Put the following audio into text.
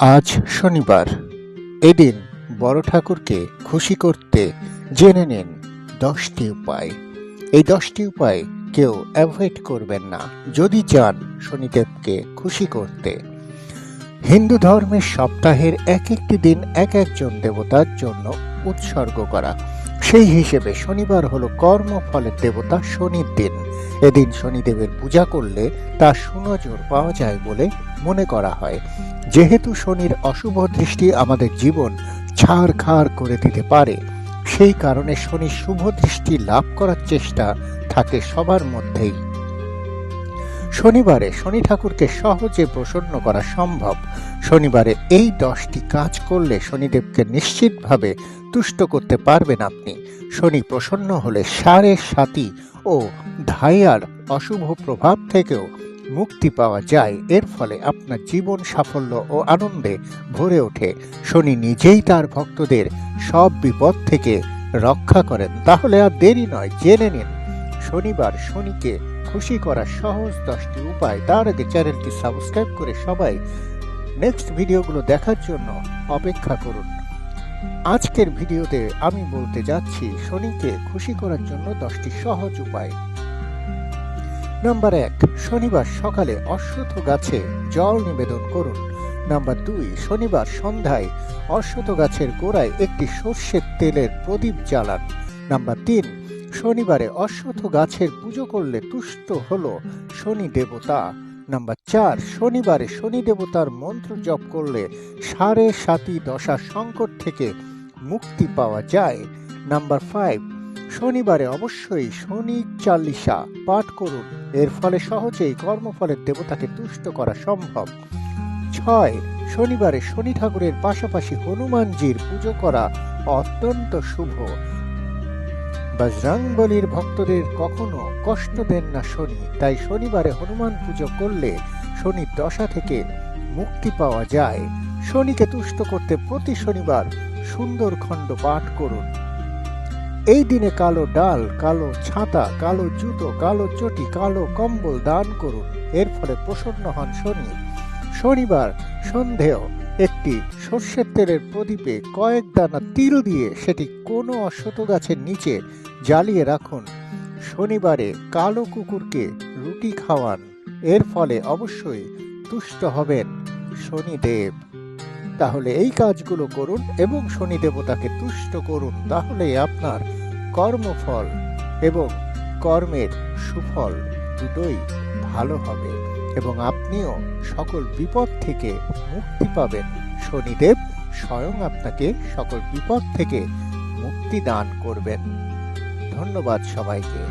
আজ শনিবার। এদিন বড় ঠাকুরকে খুশি করতে জেনে নিন দশটি উপায়। এই দশটি উপায় কেউ অ্যাভয়েড করবেন না, যদি চান শনিদেবকে খুশি করতে। হিন্দু ধর্মের সপ্তাহের এক একটি দিন এক একজন দেবতার জন্য উৎসর্গ করা। সেই হিসেবে শনিবার হলো কর্মফলের দেবতা শনির দিন। এদিন শনিদেবের পূজা করলে তা সুনজর পাওয়া যায় বলে মনে করা হয়। যেহেতু শনির অশুভ দৃষ্টি আমাদের জীবন ছাড় খাড় করে দিতে পারে, সেই কারণে শনির শুভ দৃষ্টি লাভ করার চেষ্টা থাকে সবার মধ্যেই। শনিবারে শনি ঠাকুরকে সহজে প্রসন্ন করা সম্ভব। শনিবারে এই দশটি কাজ করলে শনিদেবকে নিশ্চিতভাবে তুষ্ট করতে পারবেন আপনি। শনি প্রসন্ন হলে সাড়ে সাতি ও ধাইয়ার অশুভ প্রভাব থেকেও মুক্তি পাওয়া যায়। এর ফলে আপনার জীবন সাফল্য ও আনন্দে ভরে ওঠে। শনি নিজেই তার ভক্তদের সব বিপদ থেকে রক্ষা করেন। তাহলে আর দেরি নয়, জেনে নিন। শনিবার শনিকে খুশি করার সহজ দশটি উপায়। তার আগে চ্যানেলটি সাবস্ক্রাইব করে সবাই নেক্সট ভিডিওগুলো দেখার জন্য অপেক্ষা করুন। আজকের ভিডিওতে আমি বলতে যাচ্ছি শনিকে খুশি করার জন্য দশটি সহজ উপায়। নাম্বার এক, শনিবার সকালে অশ্বত্থ গাছে জল নিবেদন করুন। নাম্বার দুই, শনিবার সন্ধ্যায় অশ্বত্থ গাছের গোড়ায় একটি সর্ষের তেলের প্রদীপ জ্বালান। নাম্বার তিন শনিবারে অশ্বত্থ গাছের পুজো করলে তুষ্ট হল শনি দেবতা। নাম্বার চার, শনিবারে শনি দেবতার মন্ত্র জপ করলে সাড়ে সাতি দশা সংকট থেকে মুক্তি পাওয়া যায়। নাম্বার ফাইভ শনিবারে অবশ্যই শনি চাল্লিশা পাঠ করুন। এর ফলে সহজেই কর্মফলের দেবতাকে তুষ্ট করা সম্ভব। ছয়, শনিবারে শনি ঠাকুরের পাশাপাশি হনুমানজির পুজো করা অত্যন্ত শুভ। বজরংবলির ভক্তদের কখনো কষ্ট দেন না শনি, তাই শনিবারে হনুমান পুজো করলে শনির দশা থেকে মুক্তি পাওয়া যায়। শনিকে তুষ্ট করতে প্রতি শনিবার সুন্দর খণ্ড পাঠ করুন। এই দিনে কালো ডাল, কালো ছাতা, কালো জুতো, কালো চটি, কালো কম্বল দান করুন। এর ফলে প্রসন্ন হন শনি। শনিবার সন্ধেয় একটি সর্ষের তেলের প্রদীপে কয়েক দানা তিল দিয়ে সেটি কোনো অশ্বত গাছের নিচে জ্বালিয়ে রাখুন। শনিবারে কালো কুকুরকে রুটি খাওয়ান। এর ফলে অবশ্যই তুষ্ট হবেন শনিদেব। তাহলে এই কাজগুলো করুন এবং শনি দেবতাকে তুষ্ট করুন। তাহলে আপনার কর্মফল এবং কর্মের সুফল দুটোই ভালো হবে। এবং আপনিও সকল বিপদ থেকে মুক্তি পাবেন। শনিদেব স্বয়ং আপনাকে সকল বিপদ থেকে মুক্তি দান করবেন। ধন্যবাদ সবাইকে।